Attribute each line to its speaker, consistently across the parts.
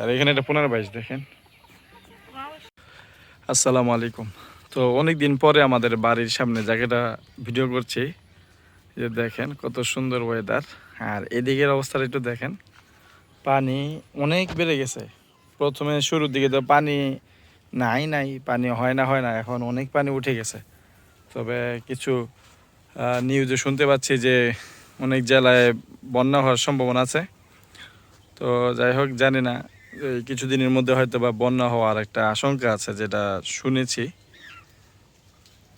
Speaker 1: আর এখানে একটা পনেরো দেখেন। আসসালামু আলাইকুম। তো অনেক দিন পরে আমাদের বাড়ির সামনে জায়গাটা ভিডিও করছি। যে দেখেন কত সুন্দর ওয়েদার আর এদিকের অবস্থাটা একটু দেখেন। পানি অনেক বেড়ে গেছে। প্রথমে শুরুর দিকে তো পানি নাই নাই, পানি হয় না হয় না, এখন অনেক পানি উঠে গেছে। তবে কিছু নিউজে শুনতে পাচ্ছি যে অনেক জেলায় বন্যা হওয়ার সম্ভাবনা আছে। তো যাই হোক, জানি না কিছুদিনের মধ্যে হয়তো বা বন্যা হওয়ার একটা আশঙ্কা আছে যেটা শুনেছি।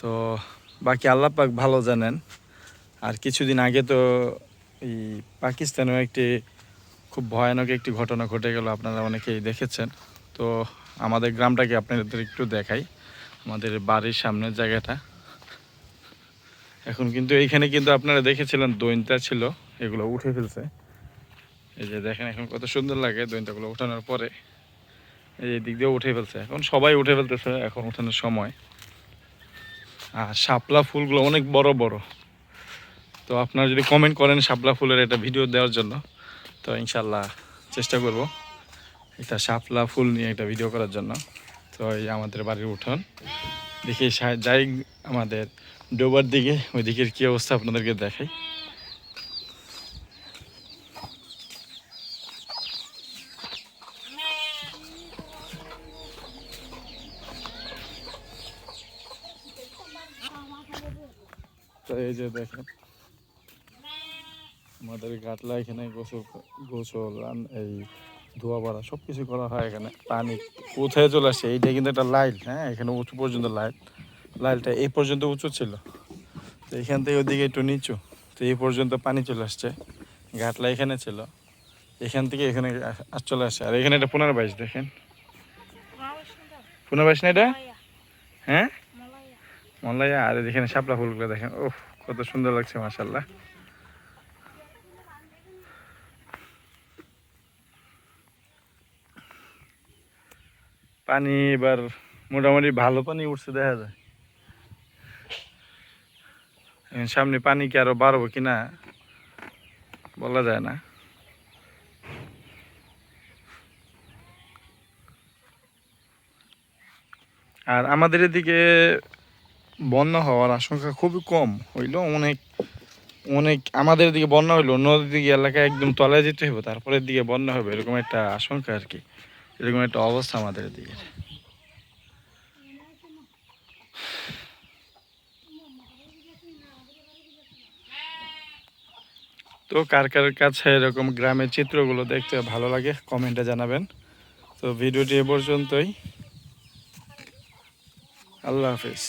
Speaker 1: তো বাকি আল্লাহ পাক ভালো জানেন। আর কিছুদিন আগে তো এই পাকিস্তানেও একটি খুব ভয়ানক একটি ঘটনা ঘটে গেল, আপনারা অনেকেই দেখেছেন। তো আমাদের গ্রামটাকে আপনাদের একটু দেখাই, আমাদের বাড়ির সামনের জায়গাটা। এখন কিন্তু এইখানে কিন্তু আপনারা দেখেছিলেন দৈনতা ছিল, এগুলো উঠে ফেলছে। এই যে দেখেন এখন কত সুন্দর লাগে দৈনতাগুলো উঠানোর পরে। এই যে দিক দিয়ে উঠে ফেলছে। এখন সবাই উঠে ফেলতেছে এখন উঠানোর সময়। আর শাপলা ফুলগুলো অনেক বড় বড়। তো আপনারা যদি কমেন্ট করেন শাপলা ফুলের একটা ভিডিও দেওয়ার জন্য, তো ইনশাল্লাহ চেষ্টা করব এটা শাপলা ফুল নিয়ে একটা ভিডিও করার জন্য। তো এই আমাদের বাড়ির উঠোন। দেখি যাই আমাদের ডোবার দিকে ওই দিকের কী অবস্থা আপনাদেরকে দেখাই। এই যে দেখেন। আমাদের গাটলা এখানে গোসল গোসল এই ধোয়া পড়া সব কিছু করা হয় এখানে। পানি কোথায় চলে আসে? এইটা কিন্তু একটা লাইল হ্যাঁ? এখানে উঁচু পর্যন্ত লাইল লাইলটা এই পর্যন্ত উঁচু ছিল। তো এখান থেকে ওদিকে একটু নিচু। তো এই পর্যন্ত পানি চলে আসছে। ঘাটলা এখানে ছিল। এখান থেকে এখানে চলে আসছে আর এখানে একটা পনেরো বাইশ দেখেন। পনেরো বাইশ না এটা? হ্যাঁ? মল্লাইয়া, আর এখানে শাপলা ফুলগুলো দেখেন। ওহ কত সুন্দর লাগছে মাসাল্লাহ পানি এবার মোটামুটি ভালো পানি উঠছে, দেখা যায়। সামনে পানি কি আরও বাড়বো কিনা বলা যায় না। আর আমাদের এদিকে বন্যা হওয়ার আশঙ্কা খুবই কম হইল। অনেক অনেক আমাদের দিকে বন্যা হইল অন্যদের দিকে এলাকায় একদম তলায় যেতে হবে তারপরের দিকে বন্যা হবে এরকম একটা আশঙ্কা আর কি। এরকম একটা অবস্থা আমাদের দিকে। তো কার কার কাছে এরকম গ্রামের চিত্রগুলো দেখতে ভালো লাগে, কমেন্টে জানাবেন। তো ভিডিওটি এ পর্যন্তই। আল্লাহ হাফিজ।